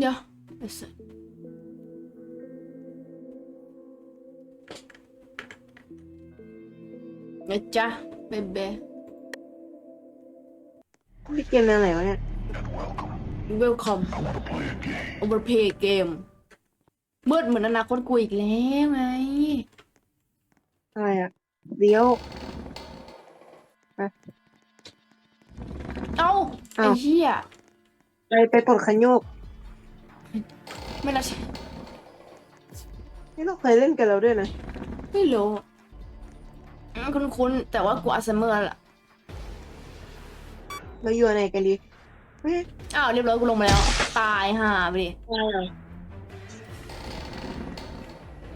เดี๋ยวไอ้สัสนะจ๊ะเบเบ้พี่เกมแนวไหนวะเนี่ย เวลคอม โอเวอร์เพย์เกมมืดเหมือนอนาคตกูอีกแล้วไง อะไรอะเลี้ยวเอ้า ไอ้อ้าวเหี้ย ไปไปปลดคันโยก ไม่น่าใช่นี่เราเคยเล่นกันแล้วด้วยนะ ไม่รู้อืมคุ้นแต่ว่ากูอัลไซเมอร์ละเราอยู่ไหนกันดีอ้าวเรียบร้อยกูลงมาแล้ว ตายห่าไปดิ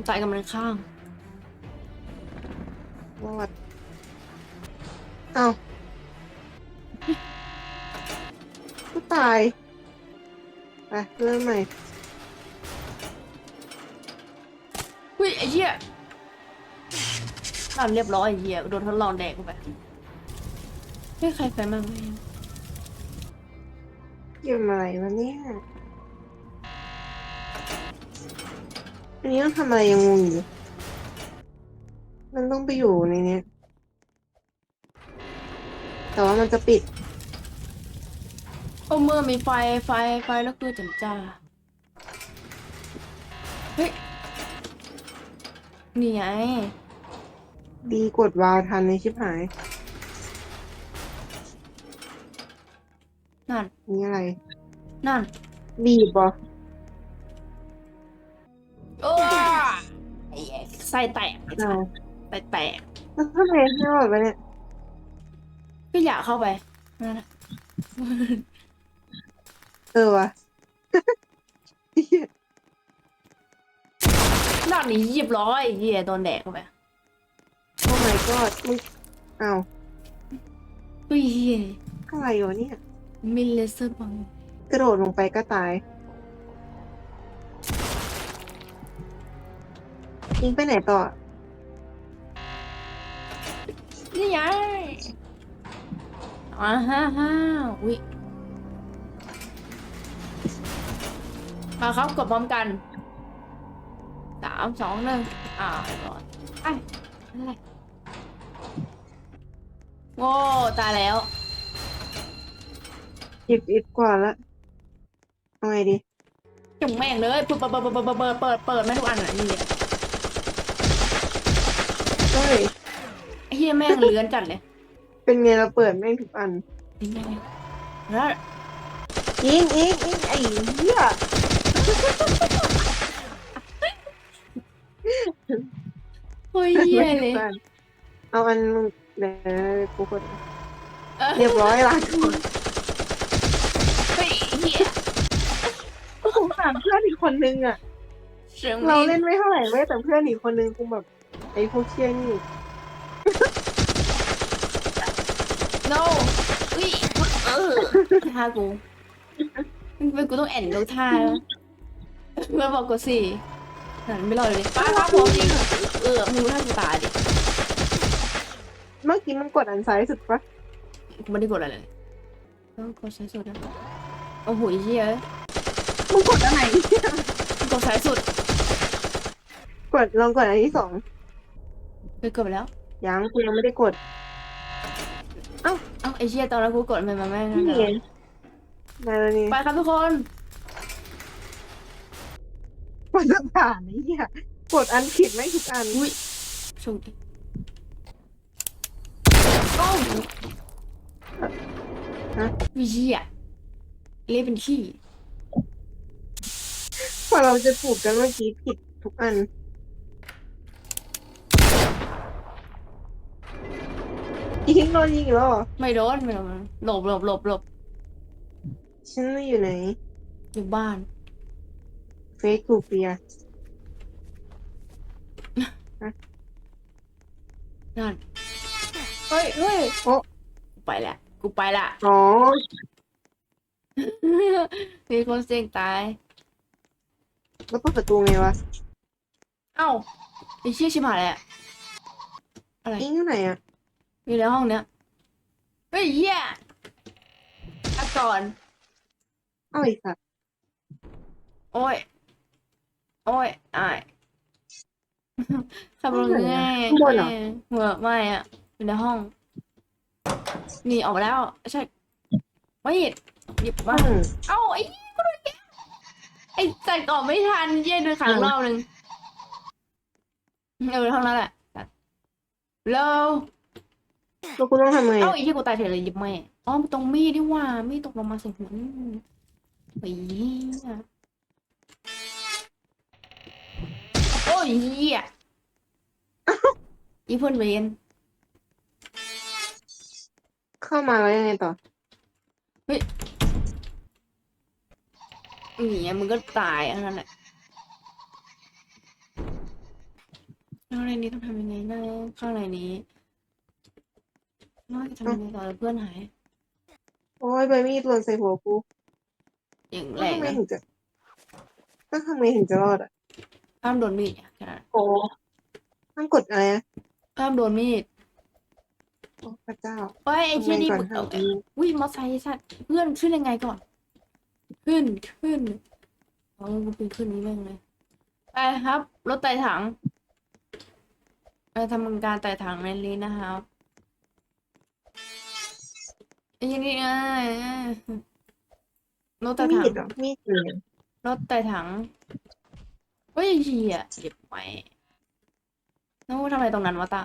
ตายกำลังข้างวอดเอ้าก็ตาย ไปเริ่มใหม่เฮ้ยไอ้เหี้ยนั่นเรียบร้อยไอ้เหี้ยโดนทดลองแดกเข้าไปเฮ้ยใครไฟมันไม่เห็นเกมอะไรวะเนี่ยอันนี้ต้องทำอะไรยังงงอยู่ มันต้องไปอยู่ในเนี้ยแต่ว่ามันจะปิด โอ้เมื่อมีไฟไฟไฟแล้วคือจันจ้าเฮ้ยนี่ไงดีกดวาวทันในชิบหาย นั่นนี่อะไร นั่นบีบเหรอโอ้ไอ้เหี้ยไส้แตกอ้าวไส้แตกแล้วทำไมให้รอดวะเนี่ยก็อยากเข้าไปนั่นน่ะ เออวะเหี้ยนั่นนี่เรียบร้อยไอ้เหี้ยโดนแดกเข้าไปโอ้ my god มึงอ้าวเฮ้ยเหี้ยอะไรวะเนี่ย มิลเลเซอร์บังกระโดดลงไปก็ตายยิงไปไหนต่อ นี่ไงอ่าฮ่าฮ่าอุ้ย มาครับกดพร้อมกันสามสองหนึ่งอ่าก่อนไอ้ไรโอ้ตายแล้วหยิบอิดกว่าละเอาไงดีจุ่มแม่งเลยเปิดเปิดเปิดเปิดเปิดเปิดเปิดไม่ทุกอันไหนนี่เฮ้ยเฮี้ยแม่งเลื้อนจัดเลย เป็นไงเราเปิดแม่งทุกอันเป็นไงแล้วยิงยิงยิงไอ้เหี้ย เฮ้ยเหี้ยเลย เอาอันเดี๋ยวกูกดเออเรียบร้อยละเฮ้ยเหี้ยก็สงสารเพื่อนอีกคนนึงอะ เสียงเรามีเล่นไม่เท่าไหร่เว้ยแต่เพื่อนอีกคนนึงกูแบบไอ้พวกเชี่ยนี่ no อุ้ยเออท่ากูเป็นกูต้องแอนดูท่าแล้วเมื่อบอกกูสินั่นไม่รอดเลยป้าป้าพร้อมจริงเออมึงท่ากูตายดิเมื่อกี้มันกดอันซ้ายสุดปะกูไม่ได้กดอะไรเลยต้องกดสายสุดนะโอ้โหเหี้ยมึงกดอันไหนกดสายสุด กดลองกดอันที่สองเคยกดไปแล้วยังกูยังไม่ได้กดเอ้าไอ้เหี้ยตอนนั้นกูกดมันมาแม่งนี่นั่นไงเลยมาแล้วนี่ไปครับทุกคน กดสถานนี่เหี้ยกดอันผิดไม่ทุกอันอุ้ยโชคดีโอ้ยฮะวิเหี้ยเละเป็นขี้พอเราจะปลูกกันเมื่อกี้ผิดทุกอันยิงโดนยิงอีกแล้วเหรอไม่โดนไม่โดนหลบหลบหลบหลบฉันอยู่ไหน อยู่บ้าน เฟซกูเปียนั่นเฮ้ยเฮ้ยโอ้กูไปละกูไปละอ๋อมีคนเสี่ยงตาย แล้วเปิดประตูไงวะเอ้าไอ้เชี่ยชิบหายเลยอะอะไรยิงอยู่ไหนอะอยู่ในห้องเนี้ย เฮ้ยเหี้ยพักก่อน เอาอีกสัตว์โอ้ย โอ้ยอายขับรถง่ายข้างบนเหรอ เหมื่อไม่อะอยู่ในห้องหนีออกมาแล้วใช่ไม่หยิบหยิบมาอืมเอ้าไอ้ก็โดนแกไอ้จัดก่อนไม่ทันเย็นโดนขังอ้าวรอบนึงเออเท่านั้นแหละจัดเร็วแล้วกูต้องทำไงเอ้าอะไอ้ที่กูตายเฉยเลยหยิบไม่อ๋อตรงมีดดีกว่ามีดตกลงมาใส่หัวไอ้เหี้ย โอ้ยเหี้ยอีเพื่อนเวนเข้ามาแล้วยังไงต่อหนีอะมึงก็ตายอันนั้นแหละข้างในนี้ต้องทำยังไงนะข้างในนี้น่าจะทำยังไงต่อเพื่อนหาย โอ้ยใบมีดหล่นใส่หัวกูอย่างแล้แรวงทำไมนะ ถึงจะแล้วทำไมถึงจะรอดอะ ห้ามโดนมีดอะแค่นั้นโอ้ต้องกดอะไรอะห้ามโดนมีดโอ้พระเจ้าเฮ้ยไอ้เชี่ยนี่ทำไมมึก่งอนเอาทำนี้ วิ่งมอไซค์สัตว์เพื่อนขึ้นยังไงก่อน ขึ้นขึ้นเอากูปีนขึ้นนี้แม่งเลยไปครับ รถไต่ถังไปทำการไต่ถังในนี้นะครับไอ้ยี่นี่อะรถไต่มีถังดเหรอมีดอยู่เนี่ยรถไต่ถัง เฮ้ยเหี้ยเจ็บไหมน้องมึงทำอะไรตรงนั้นวะตา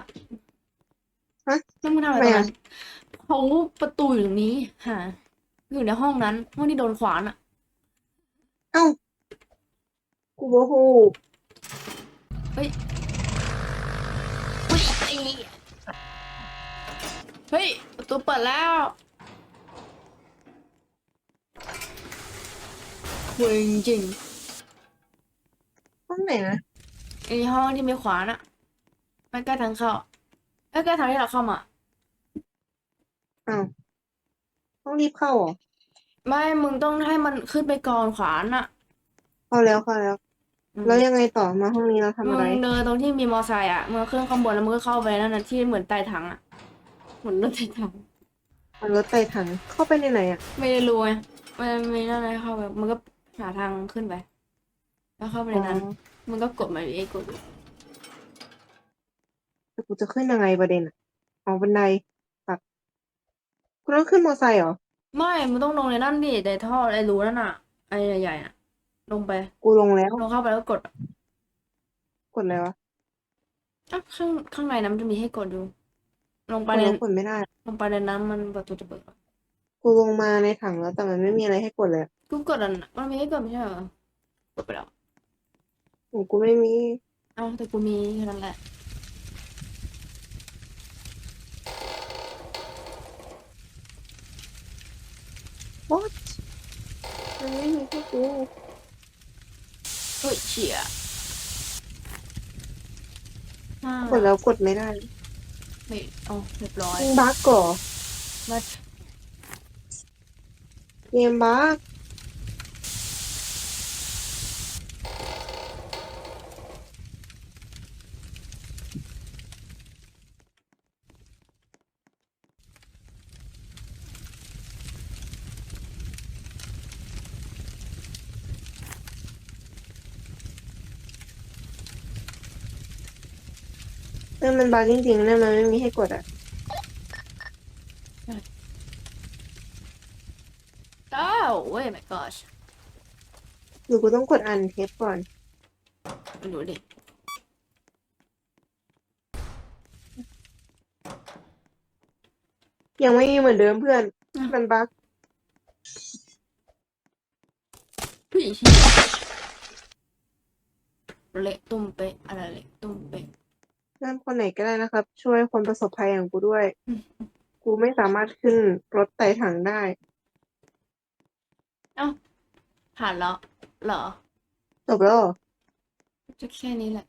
ฮะน้องมึงทำอะไรตรงนั้นเขาประตูอยู่ตรงนี้ฮะอยู่ในห้องนั้นห้องที่โดนขวานอะ เอ้า กูโมโหอุ้ยไอ้เฮ้ยประตูเปิดแล้วเวงจริงห้ องไหนนะไอ้ห้องที่มีขวานอะไม่ใกล้ทางเข้าใกล้ๆทางที่เราเข้ามาอ้าวต้องรีบเข้าเหรอไม่มึงต้องให้มันขึ้นไปก่อนขวานอะเข้าแล้วเข้าแล้ว อืมแล้วยังไงต่อมาห้องนี้เราทำมึอะไรงเดินตรงที่มีมอไซค์อะมึงขึ้นข้างบนแล้วมึงก็เข้าไปนั่นน่ะที่เหมือนใต้ถังอะเหมือนรถใต้ถัง มันรถไต่ถังเข้าไปในไหนอะ ไม่ได้รู้ไงมันมีนั่นอะไรเข้าไปมันก็หาทางขึ้นไป แล้วเข้าไปในนั้นอ๋อมันก็กดมาเอ้กดแต่กูจะขึ้นยังไงประเด็นอะอ๋อบันไดตัดกูต้องขึ้นมอไซค์เหรอ ไม่มึงต้องลงในนั่นดิในท่อไอ้รูนั่นน่ะไอ้ใหญ่ๆน่ะ ลงไปกูลงแล้ว ลงเข้าไปแล้วกดกดอะไรวะอะข้างข้างในนั้นมันจะมีให้กดอยู่ลงกไปดในแล้วกดไม่ได้ ลงไปในนั้นมันประตูจะเปิดกูลงมาในถังแล้วแต่มันไม่มีอะไรให้กดเลย กูกดอันน่ะมันมีให้กดไม่ใช่เหรอกดไปแล้ว โอ้กูไม่มีเอ้าแต่กูมีแค่นั้นแหละ what มันไม่มีให้กูเฮ้ยเฉียห้ากดแล้วกดไม่ได้ไม่เอาเรียบร้อยมึงบั๊กก่อมาเกมบั๊ก เออมันบั๊กจริงๆนะมันไม่มีให้กดอะเอ้าเว้ย my gosh หรือกูต้องกดอันเทปก่อนมาดูดิยังไม่มีเหมือนเดิมเพื่อนอะมันบั๊กผู้หญิงเฉียเละตุ้มเป๊ะอะไรเละตุ้มเป๊ะ เพื่อนคนไหนก็ได้นะครับ ช่วยคนประสบภัยอย่างกูด้วยอืมกูไม่สามารถขึ้นรถไต่ถังได้ผ่านแล้วเหรอจบแล้วเหรอ จะแค่นี้แหละ